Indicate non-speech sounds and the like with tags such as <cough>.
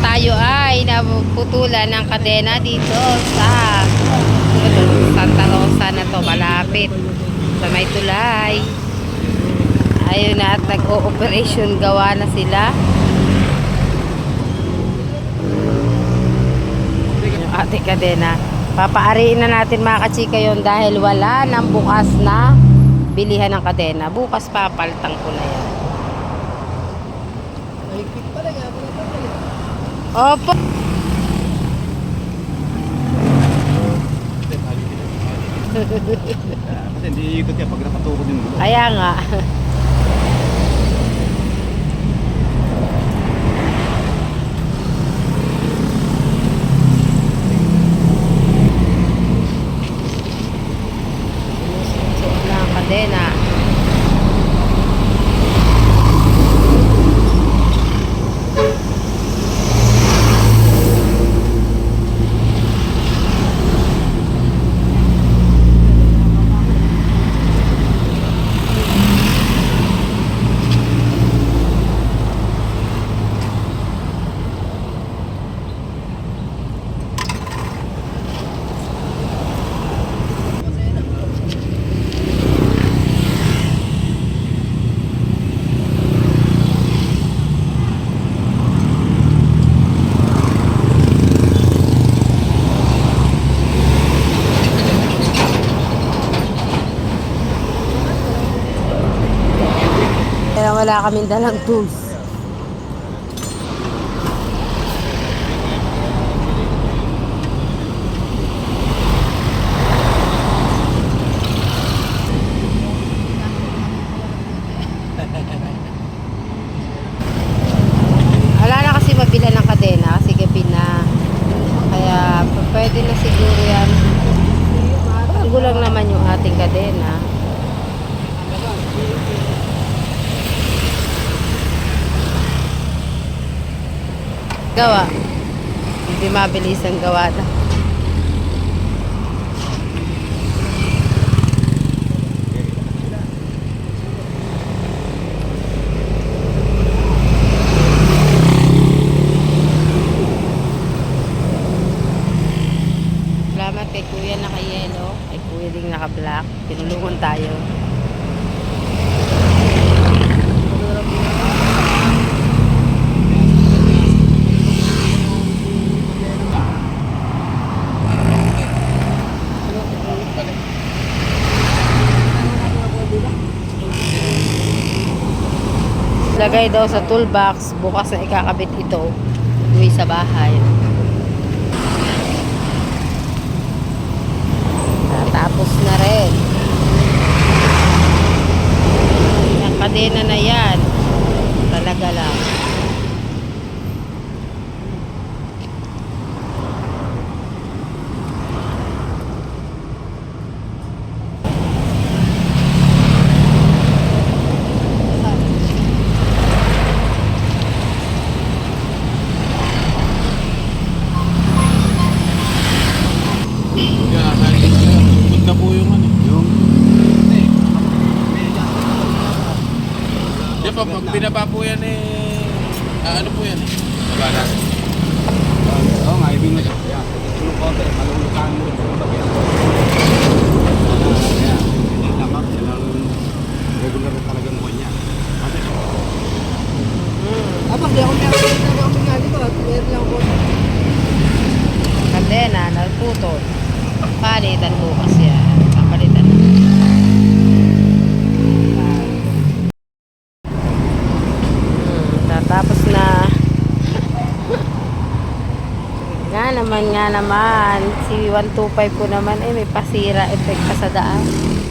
tayo ay naputulan ng kadena dito sa Santa Rosa na to, malapit sa may tulay. Ayun na at nag-o-operation gawa na sila. Yung ate kadena. Papaariin na natin mga kachika yon dahil wala nang bukas na bilihan ng kadena. Bukas papaltang ko na yan. Mahigpit pala nga. Opo. Kasi hindi iikot yan pag nakatukod yung gulo. Kaya nga. <laughs> Sinusuot na ang kadena. Kaya wala kaming dalang tools. Wala kasi mabila ng kadena kasi gabi. Kaya pwede na siguro yan. Bago lang naman yung ating kadena. Gawa. Hindi mabilis ang gawa na. Salamat kay Kuya naka-yellow, kay Kuya ding naka-black. Tinulungan tayo. Lagay daw sa toolbox, bukas na ikakabit ito. Uwi sa bahay. Tapos na rin. Yung kadena na yan. Talaga lang. Ba, pag binaba po yan eh, ah, ano po yan eh? Baba natin. Oo nga, ibig mo siya. Yan, tulong konti. Malulukaan mo rin sa mga yan. Yan, hindi tama. Kailangan regular na talaga mo niya. Kasi, Abang, di ako meron na ako nga dito. Meron lang ako. Kadena, nagputol. Palitan bukas yan. Papalitan na. Hmm, tatapos na. nga naman. Si 125 ko naman, eh, may pasira effect pa sa daan.